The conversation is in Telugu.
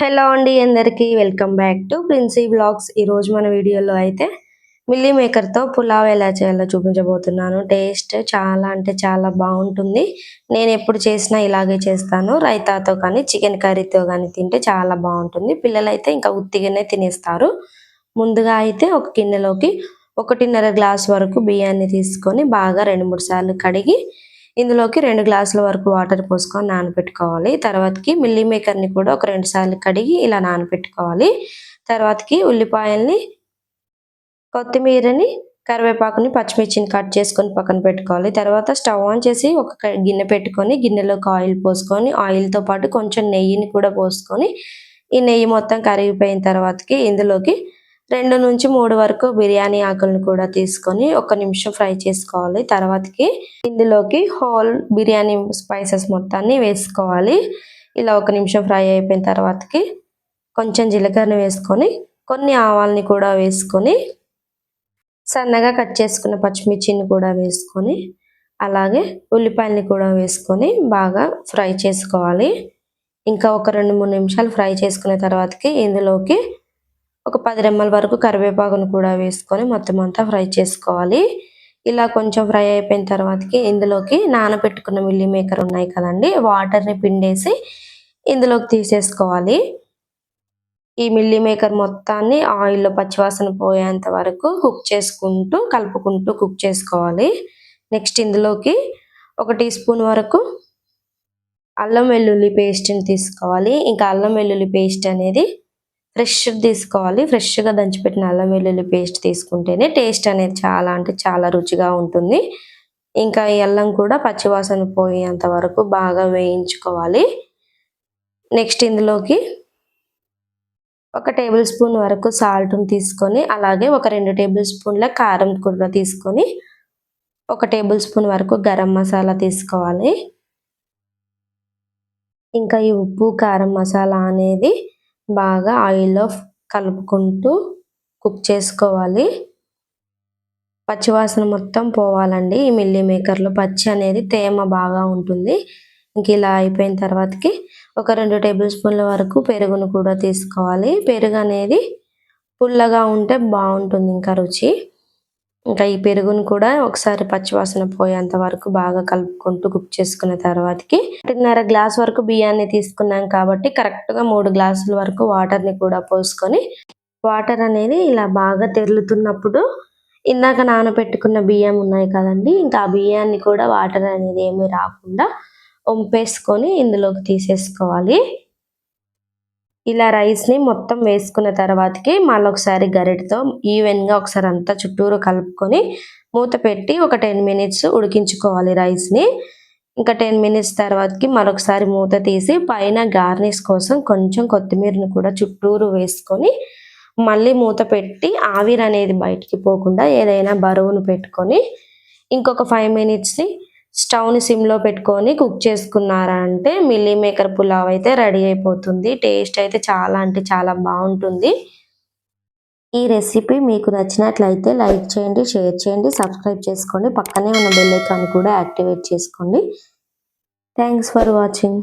హలో అండి అందరికీ welcome back to Princy blogs. ఈరోజు మన వీడియోలో అయితే మిల్లీ మేకర్తో పులావ్ ఎలా చేయాలో చూపించబోతున్నాను. టేస్ట్ చాలా అంటే చాలా బాగుంటుంది. నేను ఎప్పుడు చేసినా ఇలాగే చేస్తాను. రైతాతో కానీ చికెన్ కర్రీతో కానీ తింటే చాలా బాగుంటుంది. పిల్లలు అయితే ఇంకా ఉత్తిగానే తినేస్తారు. ముందుగా అయితే ఒక గిన్నెలోకి ఒకటిన్నర గ్లాస్ వరకు బియ్యాన్ని తీసుకొని బాగా రెండు మూడు సార్లు కడిగి ఇందులోకి రెండు గ్లాసుల వరకు వాటర్ పోసుకొని నానబెట్టుకోవాలి తర్వాతకి మిల్లీ మేకర్ని కూడా ఒక రెండు సార్లు కడిగి ఇలా నానబెట్టుకోవాలి తర్వాతకి ఉల్లిపాయల్ని కొత్తిమీరని కరివేపాకుని పచ్చిమిర్చిని కట్ చేసుకొని పక్కన పెట్టుకోవాలి. తర్వాత స్టవ్ ఆన్ చేసి ఒక గిన్నె పెట్టుకొని గిన్నెలోకి ఆయిల్ పోసుకొని ఆయిల్తో పాటు కొంచెం నెయ్యిని కూడా పోసుకొని ఈ నెయ్యి మొత్తం కరిగిపోయిన తర్వాతకి ఇందులోకి రెండు నుంచి మూడు వరకు బిర్యానీ ఆకులను కూడా తీసుకొని ఒక నిమిషం ఫ్రై చేసుకోవాలి. తర్వాతకి ఇందులోకి హోల్ బిర్యానీ స్పైసెస్ మొత్తాన్ని వేసుకోవాలి. ఇలా ఒక నిమిషం ఫ్రై అయిపోయిన తర్వాతకి కొంచెం జీలకర్ర వేసుకొని కొన్ని ఆవాల్ని కూడా వేసుకొని సన్నగా కట్ చేసుకున్న పచ్చిమిర్చిని కూడా వేసుకొని అలాగే ఉల్లిపాయల్ని కూడా వేసుకొని బాగా ఫ్రై చేసుకోవాలి. ఇంకా ఒక రెండు మూడు నిమిషాలు ఫ్రై చేసుకున్న తర్వాతకి ఇందులోకి ఒక పది రెమ్మల వరకు కరివేపాకును కూడా వేసుకొని మొత్తం అంతా ఫ్రై చేసుకోవాలి. ఇలా కొంచెం ఫ్రై అయిపోయిన తర్వాతకి ఇందులోకి నానబెట్టుకున్న మిల్లీ మేకర్ ఉన్నాయి కదండి వాటర్ని పిండేసి ఇందులోకి తీసేసుకోవాలి. ఈ మిల్లీ మేకర్ మొత్తాన్ని ఆయిల్లో పచ్చివాసన పోయేంత వరకు కుక్ చేసుకుంటూ కలుపుకుంటూ కుక్ చేసుకోవాలి. నెక్స్ట్ ఇందులోకి ఒక టీ స్పూన్ వరకు అల్లం వెల్లుల్లి పేస్ట్ని తీసుకోవాలి. ఇంకా అల్లం వెల్లుల్లి పేస్ట్ అనేది ఫ్రెష్ తీసుకోవాలి. ఫ్రెష్గా దంచిపెట్టిన అల్లం వెల్లుల్లి పేస్ట్ తీసుకుంటేనే టేస్ట్ అనేది చాలా అంటే చాలా రుచిగా ఉంటుంది. ఇంకా ఈ అల్లం కూడా పచ్చివాసన పోయేంత వరకు బాగా వేయించుకోవాలి. నెక్స్ట్ ఇందులోకి ఒక టేబుల్ స్పూన్ వరకు సాల్ట్ని తీసుకొని అలాగే ఒక రెండు టేబుల్ స్పూన్ల కారం కూడా తీసుకొని ఒక టేబుల్ స్పూన్ వరకు గరం మసాలా తీసుకోవాలి. ఇంకా ఈ ఉప్పు కారం మసాలా అనేది బాగా ఆయిల్లో కలుపుకుంటూ కుక్ చేసుకోవాలి. పచ్చివాసన మొత్తం పోవాలండి. ఈ మిల్లీ మేకర్లో పచ్చి అనేది తేమ బాగా ఉంటుంది. ఇంక ఇలా అయిపోయిన తర్వాతకి ఒక రెండు టేబుల్ స్పూన్ల వరకు పెరుగును కూడా తీసుకోవాలి. పెరుగు అనేది పుల్లగా ఉంటే బాగుంటుంది ఇంకా రుచి. ఇంకా ఈ పెరుగును కూడా ఒకసారి పచ్చివాసన పోయేంత వరకు బాగా కలుపుకుంటూ కుక్ చేసుకున్న తర్వాతకి ఒకటిన్నర గ్లాస్ వరకు బియ్యాన్ని తీసుకున్నాం కాబట్టి కరెక్ట్గా మూడు గ్లాసుల వరకు వాటర్ని కూడా పోసుకొని వాటర్ అనేది ఇలా బాగా తెరులుతున్నప్పుడు ఇందాక నానబెట్టుకున్న బియ్యం ఉన్నాయి కదండి ఇంకా ఆ బియ్యాన్ని కూడా వాటర్ అనేది ఏమీ రాకుండా వంపేసుకొని ఇందులోకి తీసేసుకోవాలి. ఇలా రైస్ని మొత్తం వేసుకున్న తర్వాతకి మళ్ళీ ఒకసారి గరిటతో ఈవెన్గా ఒకసారి అంతా చుట్టూరు కలుపుకొని మూత పెట్టి ఒక టెన్ మినిట్స్ ఉడికించుకోవాలి రైస్ని. ఇంకా టెన్ మినిట్స్ తర్వాతకి మరొకసారి మూత తీసి పైన గార్నిష్ కోసం కొంచెం కొత్తిమీరని కూడా చుట్టూరు వేసుకొని మళ్ళీ మూత పెట్టి ఆవిరి అనేది బయటికి పోకుండా ఏదైనా బరువును పెట్టుకొని ఇంకొక ఫైవ్ మినిట్స్ని స్టవ్ని సిమ్లో పెట్టుకొని కుక్ చేసుకున్నారా అంటే మిల్లీ మేకర్ పులావ్ అయితే రెడీ అయిపోతుంది. టేస్ట్ అయితే చాలా అంటే చాలా బాగుంటుంది. ఈ రెసిపీ మీకు నచ్చినట్లయితే లైక్ చేయండి షేర్ చేయండి సబ్స్క్రైబ్ చేసుకోండి. పక్కనే ఉన్న బెల్ ఐకాన్ కూడా యాక్టివేట్ చేసుకోండి. Thanks for watching.